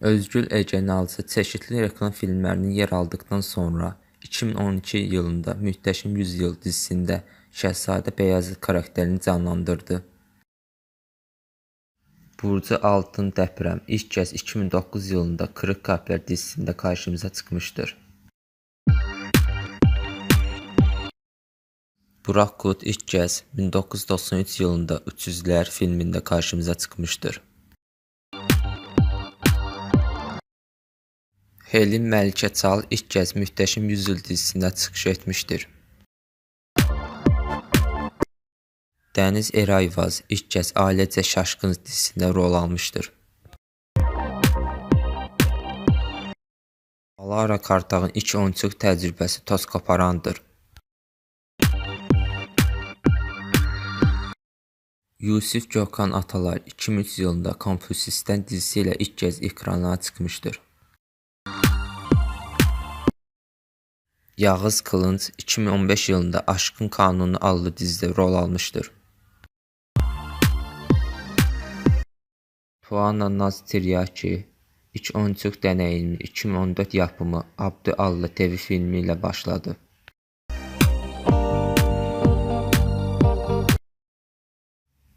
Özgül Ecenalcı çeşitli reklam filmlərinin yer aldıqdan sonra 2012 yılında Möhtəşəm Yüzyıl dizisində Şahzadə Bəyazıt xarakterini canlandırdı. Burcu Altın Dəprəm ilk kəz 2009 yılında Kırıq Qəlblər dizisində qarşımıza çıxmışdır. Burak Kut ilk kəz 1993 yılında Üçüzlər filmində qarşımıza çıxmışdır. Helin Məlikə Çal ilk kəz Möhtəşəm Yüzyıl dizisində çıxış etmişdir. Dəniz Erayvaz ilk kəz Ailecə Şaşqın dizisində rol almışdır. Alara Kartağın ilk oyunçuluq təcrübəsi toz qoparandır. Yusif Gökhan Atalar 2003 yılında Konfusistan dizisi ilə ilk kəz ekranlara çıxmışdır. Yağız Kılınc 2015 yılında Aşkın Kanunu adlı dizide rol almıştır. Tuana Naz Tiryaki ilk oyunçuluq dənəyimi 2014 yapımı Abdü Allah TV filmi ilə başladı.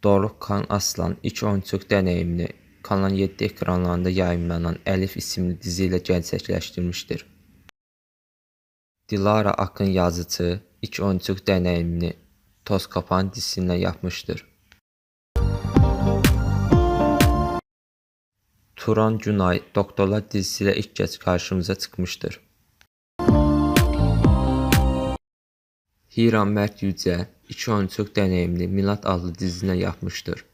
Doruk Kan Aslan ilk oyunçuluq dənəyimini Kanal 7 ekranlarında yayımlanan Əlif isimli dizi ilə gerçəkləşdirmişdir. Dilara Akın yazıcı ilk oyunçuluq dənəyimini Toz Qapan dizisindən yapmışdır. Turan Günay Doktorlar dizisi ilə ilk kəz qarşımıza çıxmışdır. Hiram Mərd Yücə ilk oyunçuluq dənəyimini Milad adlı dizisində yapmışdır.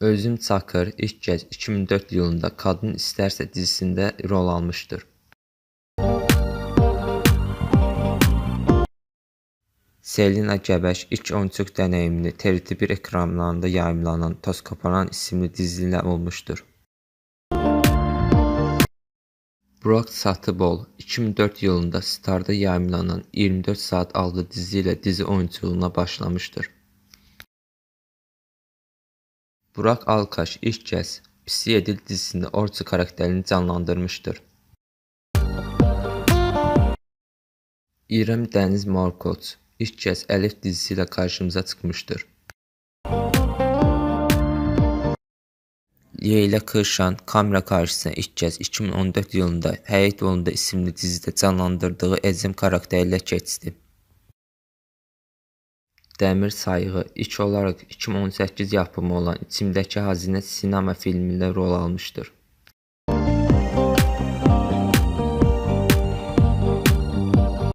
Özüm Çakır ilk kəz 2004 yılında Qadın İstərsə dizisində rol almışdır. Selina Gəbəş ilk oyunçuluq dənəyimini TRT1 ekranlarında yayımlanan Toz isimli dizi ilə olmuşdur. Burak Satıbol 2004 yılında Starda yayımlanan 24 Saat adlı dizi ilə dizi oyunçuluğuna başlamışdır. Burak Alkaş ilk kəz Pisi Edil dizisində Orçu xarakterini canlandırmışdır. İrəm Dəniz Markoç ilk kəz Əlif dizisi ilə qarşımıza çıxmışdır. Leyla Kırşan kamera qarşısına ilk kəz 2014 yılında Həyat Yolunda isimli dizidə canlandırdığı Ecem xarakteri ilə keçdi. Dəmir Sayığı ilk olaraq 2018 yapımı olan İçimdəki Xəzinə sinema filmində rol almışdır.